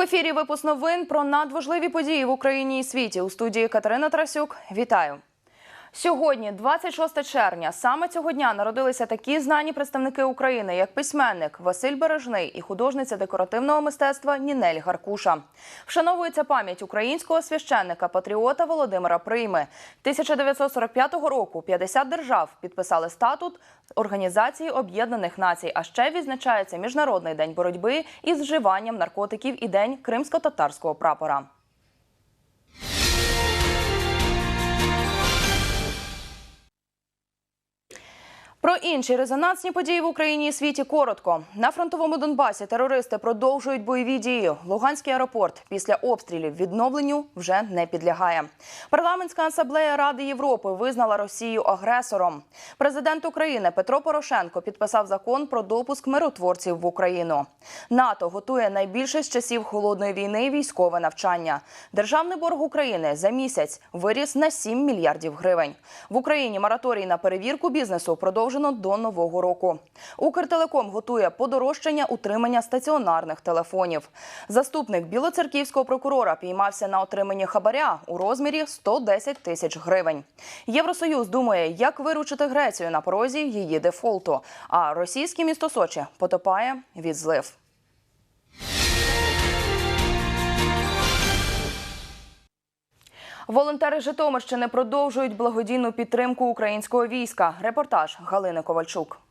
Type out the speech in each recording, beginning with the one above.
ефірі випуск новин про надважливі події в Україні і світі. У студії Катерина Тарасюк. Вітаю. Сьогодні, 26 червня, саме цього дня народилися такі знані представники України, як письменник Василь Бережний і художниця декоративного мистецтва Нінель Гаркуша. Вшановується пам'ять українського священника патріота Володимира Прийми. 1945 року 50 держав підписали статут Організації Об'єднаних Націй. А ще відзначається Міжнародний день боротьби із вживанням наркотиків і день кримсько-татарського прапора. Про інші резонансні події в Україні і світі коротко. На фронтовому Донбасі терористи продовжують бойові дії. Луганський аеропорт після обстрілів відновленню вже не підлягає. Парламентська асамблея Ради Європи визнала Росію агресором. Президент України Петро Порошенко підписав закон про допуск миротворців в Україну. НАТО готує найбільше з часів холодної війни військове навчання. Державний борг України за місяць виріс на 7 мільярдів гривень. В Україні мораторій на перевірку бізнесу продовжено до нового року. Укртелеком готує подорожчання утримання стаціонарних телефонів. Заступник білоцерківського прокурора піймався на отриманні хабаря у розмірі 110 тисяч гривень. Євросоюз думає, як виручити Грецію на порозі її дефолту. А російське місто Сочі потопає від злив. Волонтери Житомирщини продовжують благодійну підтримку українського війська. Репортаж Галини Ковальчук.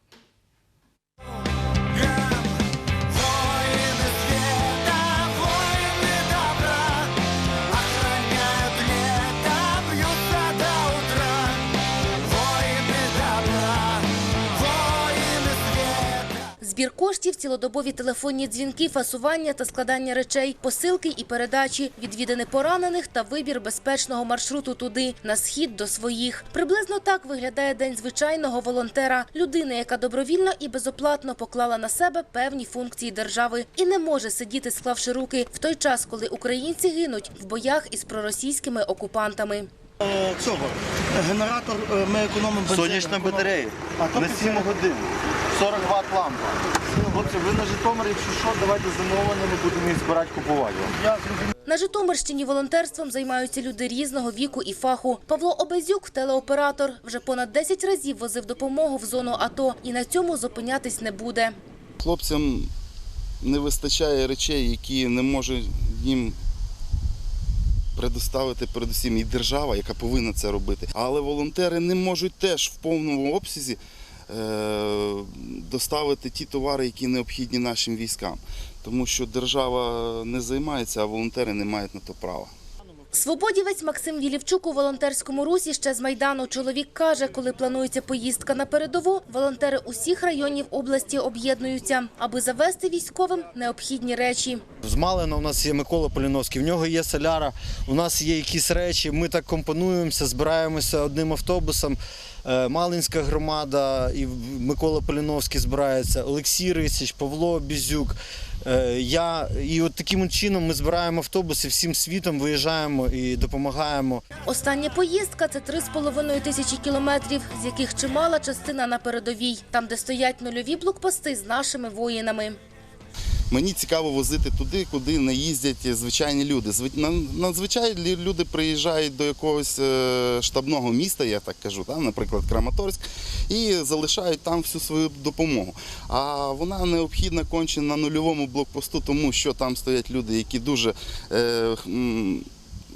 Збір коштів, цілодобові телефонні дзвінки, фасування та складання речей, посилки і передачі, відвідини поранених та вибір безпечного маршруту туди, на схід до своїх. Приблизно так виглядає день звичайного волонтера, людини, яка добровільно і безоплатно поклала на себе певні функції держави і не може сидіти, склавши руки в той час, коли українці гинуть в боях із проросійськими окупантами. Е, цього генератор е, ми економимо. Сонячна батарея А то на 7 годин. 40 Вт лампа. Хлопці, ви на Житомир, якщо що, давайте замовлення, ми будемо їх збирати купувати. вам. Я. На Житомирщині волонтерством займаються люди різного віку і фаху. Павло Обезюк, телеоператор, вже понад 10 разів возив допомогу в зону АТО і на цьому зупинятись не буде. Хлопцям не вистачає речей, які не може їм предоставити передусім і держава, яка повинна це робити. Але волонтери не можуть теж в повному обсязі доставити ті товари, які необхідні нашим військам. Тому що держава не займається, а волонтери не мають на то права. Свободівець Максим Вілівчук у волонтерському русі ще з Майдану. Чоловік каже, коли планується поїздка на передову, волонтери усіх районів області об'єднуються, аби завести військовим необхідні речі. З Малина у нас є Микола Поліновський, в нього є соляра, у нас є якісь речі, ми так компонуємося, збираємося одним автобусом. Е, Малинська громада і Микола Поліновський збирається, Олексій Рисич, Павло Бізюк. е, Я і от таким чином ми збираємо автобуси всім світом, виїжджаємо і допомагаємо. Остання поїздка – це 3,5 тисячі кілометрів, з яких чимала частина на передовій, там, де стоять нульові блокпости з нашими воїнами. Мені цікаво возити туди, куди не їздять звичайні люди. Зви- Надзвичайні люди приїжджають до якогось е, штабного міста, я так кажу, там, наприклад, Краматорськ, і залишають там всю свою допомогу. А вона необхідна конче на нульовому блокпосту, тому що там стоять люди, які дуже е,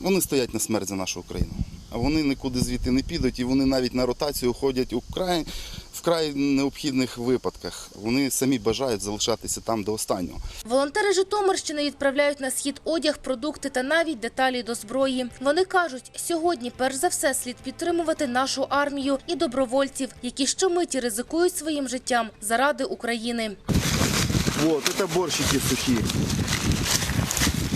вони стоять на смерть за нашу Україну. А вони нікуди звідти не підуть, і вони навіть на ротацію ходять у край, вкрай необхідних випадках. Вони самі бажають залишатися там до останнього. Волонтери Житомирщини відправляють на схід одяг, продукти та навіть деталі до зброї. Вони кажуть, сьогодні перш за все слід підтримувати нашу армію і добровольців, які щомиті ризикують своїм життям заради України. Вот, это борщики сухие.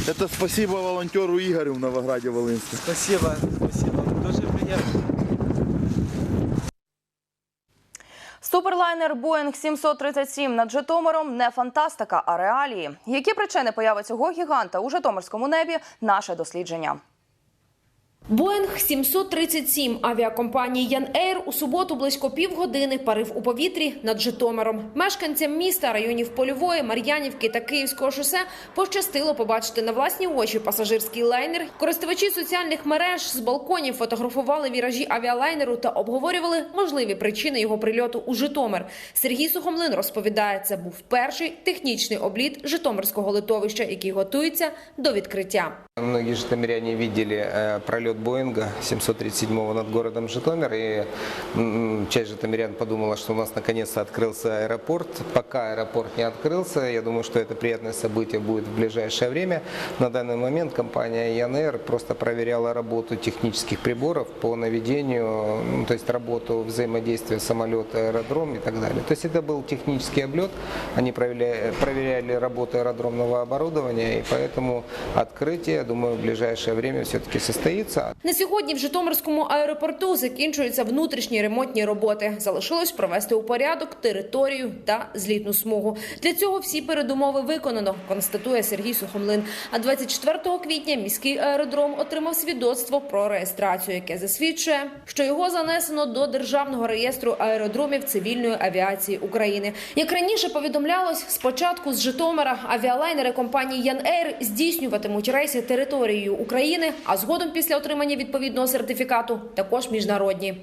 Это спасибо волонтеру Игорю в Новограде Волынске. Спасибо, спасибо. Дуже приємно. Суперлайнер Боїнг 737 над Житомиром не фантастика, а реалії. Які причини появи цього гіганта у Житомирському небі? Наше дослідження. Боїнг 737 авіакомпанії Ян Ейр у суботу близько півгодини парив у повітрі над Житомиром. Мешканцям міста, районів Польової, Мар'янівки та Київського шосе пощастило побачити на власні очі пасажирський лайнер. Користувачі соціальних мереж з балконів фотографували віражі авіалайнеру та обговорювали можливі причини його прильоту у Житомир. Сергій Сухомлин розповідає, це був перший технічний обліт Житомирського литовища, який готується до відкриття. Многие житомиряне видели э, пролет Боинга 737 над городом Житомир, и часть житомирян подумала, что у нас наконец-то открылся аэропорт. Пока аэропорт не открылся, я думаю, что это приятное событие будет в ближайшее время. На данный момент компания Янер просто проверяла работу технических приборов по наведению, то есть работу взаимодействия самолет-аэродром и так далее. То есть это был технический облет, они проверяли, проверяли работу аэродромного оборудования, и поэтому открытие, я думаю, в ближайшее время все-таки состоится. На сьогодні в Житомирському аеропорту закінчуються внутрішні ремонтні роботи. Залишилось провести у порядок територію та злітну смугу. Для цього всі передумови виконано, констатує Сергій Сухомлин. А 24 квітня міський аеродром отримав свідоцтво про реєстрацію, яке засвідчує, що його занесено до державного реєстру аеродромів цивільної авіації України. Як раніше повідомлялось, спочатку з Житомира авіалайнери компанії Ян Ейр здійснюватимуть рейси територією України, а згодом після отримання відповідного сертифікату також міжнародні.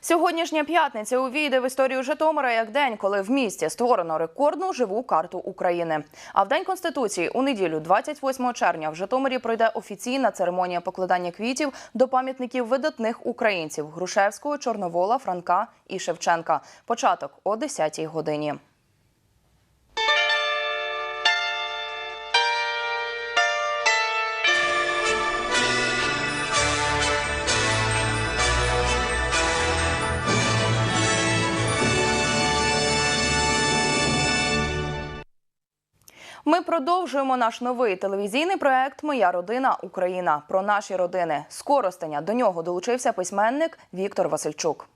Сьогоднішня п'ятниця увійде в історію Житомира як день, коли в місті створено рекордну живу карту України. А в день конституції у неділю, 28 червня, в Житомирі пройде офіційна церемонія покладання квітів до пам'ятників видатних українців Грушевського, Чорновола, Франка і Шевченка. Початок о 10-й годині. Ми продовжуємо наш новий телевізійний проект Моя родина Україна про наші родини. Скоростення до нього долучився письменник Віктор Васильчук.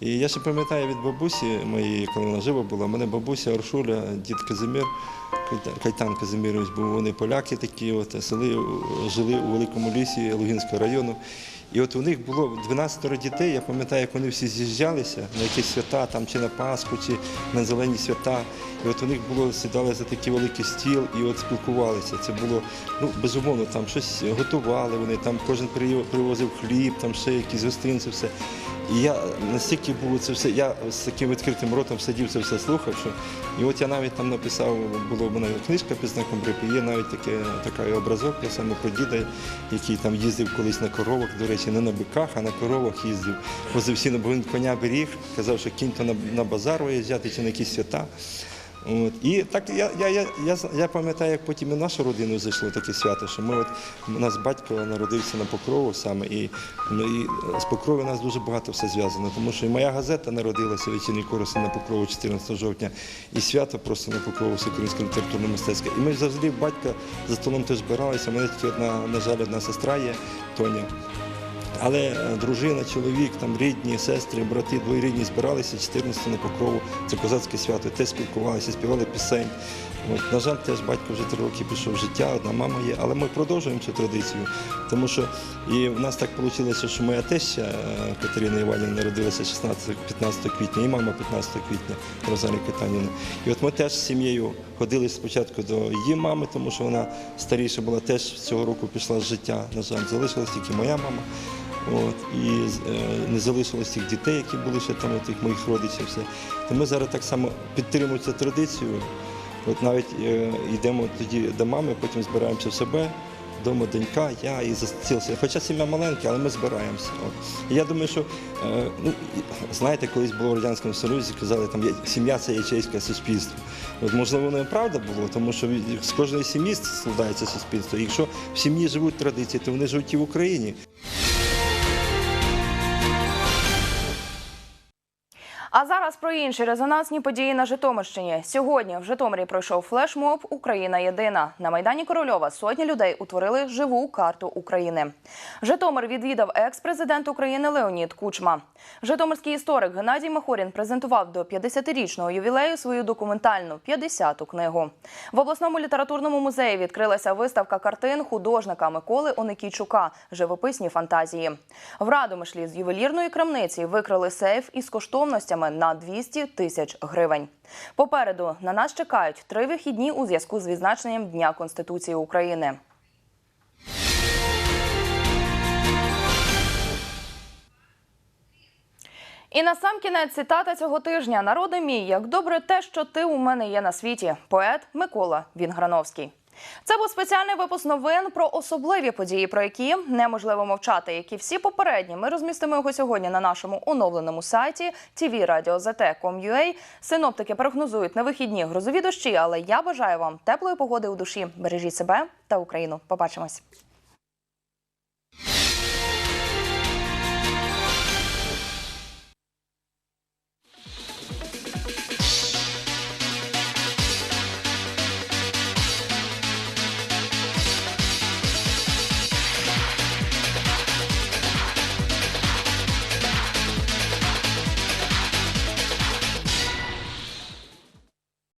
І я ще пам'ятаю від бабусі моєї, коли вона жива була, у мене бабуся Оршуля, дід Казимир, Кайтан Казимирович був, вони поляки такі, от, сели, жили у Великому лісі Лугінського району. І от у них було 12 дітей, я пам'ятаю, як вони всі з'їжджалися на якісь свята, там, чи на Пасху, чи на зелені свята. І от у них було, сідали за такий великий стіл і от спілкувалися. Це було, ну, безумовно, там щось готували, вони там кожен привозив хліб, там ще якісь гостинці, все. І я настільки було це все, я з таким відкритим ротом сидів, це все слухав. Що... І от я навіть там написав, була в мене книжка під знаком Брипи, є навіть таке, такий образок, я саме про діда, який там їздив колись на коровах, до речі, не на биках, а на коровах їздив. Возив всі, він коня беріг, казав, що кінь то на, на базар виїжджати чи на якісь свята. От. І так я, я, я, я, я пам'ятаю, як потім і нашу родину зайшло таке свято, що ми от, у нас батько народився на Покрову саме, і, ну, і з Покрови нас дуже багато все зв'язано, тому що і моя газета народилася вечірній короси на Покрову 14 жовтня, і свято просто на Покрову Всеукраїнське літературно мистецьке. І ми завжди батька за столом теж збиралися. Мене тільки одна, на жаль, одна сестра є, Тоня. Але е, дружина, чоловік, там рідні, сестри, брати, двоюрідні збиралися 14 на покрову. Це козацьке свято. Теж спілкувалися, співали пісень. От, на жаль, теж батько вже три роки пішов в життя, одна мама є, але ми продовжуємо цю традицію. Тому що і в нас так вийшло, що моя теща е, Катерина Іванівна народилася 16, 15 квітня, і мама 15 квітня Розалія Катанівна. І от ми теж з сім'єю ходили спочатку до її мами, тому що вона старіша була, теж цього року пішла з життя. На жаль, залишилась тільки моя мама. От, і е, не залишилось тих дітей, які були ще там, тих моїх родичів. Все. То ми зараз так само підтримуємо цю традицію. От навіть е, йдемо тоді до мами, потім збираємося в себе, вдома донька, я і застілся. Хоча сім'я маленька, але ми збираємося. От. Я думаю, що е, ну, знаєте, колись було в Радянському Союзі, казали, там сім'я це ячейське суспільство. От, можливо, і правда було, тому що з кожної сім'ї складається суспільство. І якщо в сім'ї живуть традиції, то вони живуть і в Україні. А зараз про інші резонансні події на Житомирщині. Сьогодні в Житомирі пройшов флешмоб Україна єдина. На майдані Корольова сотні людей утворили живу карту України. Житомир відвідав екс-президент України Леонід Кучма. Житомирський історик Геннадій Махорін презентував до 50-річного ювілею свою документальну 50-ту книгу. В обласному літературному музеї відкрилася виставка картин художника Миколи Оникійчука Живописні фантазії. В Радомишлі з ювелірної крамниці викрили сейф із коштовностями на 200 тисяч гривень. Попереду на нас чекають три вихідні у зв'язку з відзначенням Дня Конституції України. І на сам кінець цитата цього тижня Народи мій, як добре те, що ти у мене є на світі. Поет Микола Вінграновський. Це був спеціальний випуск новин про особливі події, про які неможливо мовчати. Які всі попередні ми розмістимо його сьогодні на нашому оновленому сайті tvradio.zt.com.ua. Синоптики прогнозують на вихідні грозові дощі, але я бажаю вам теплої погоди у душі. Бережіть себе та Україну. Побачимось.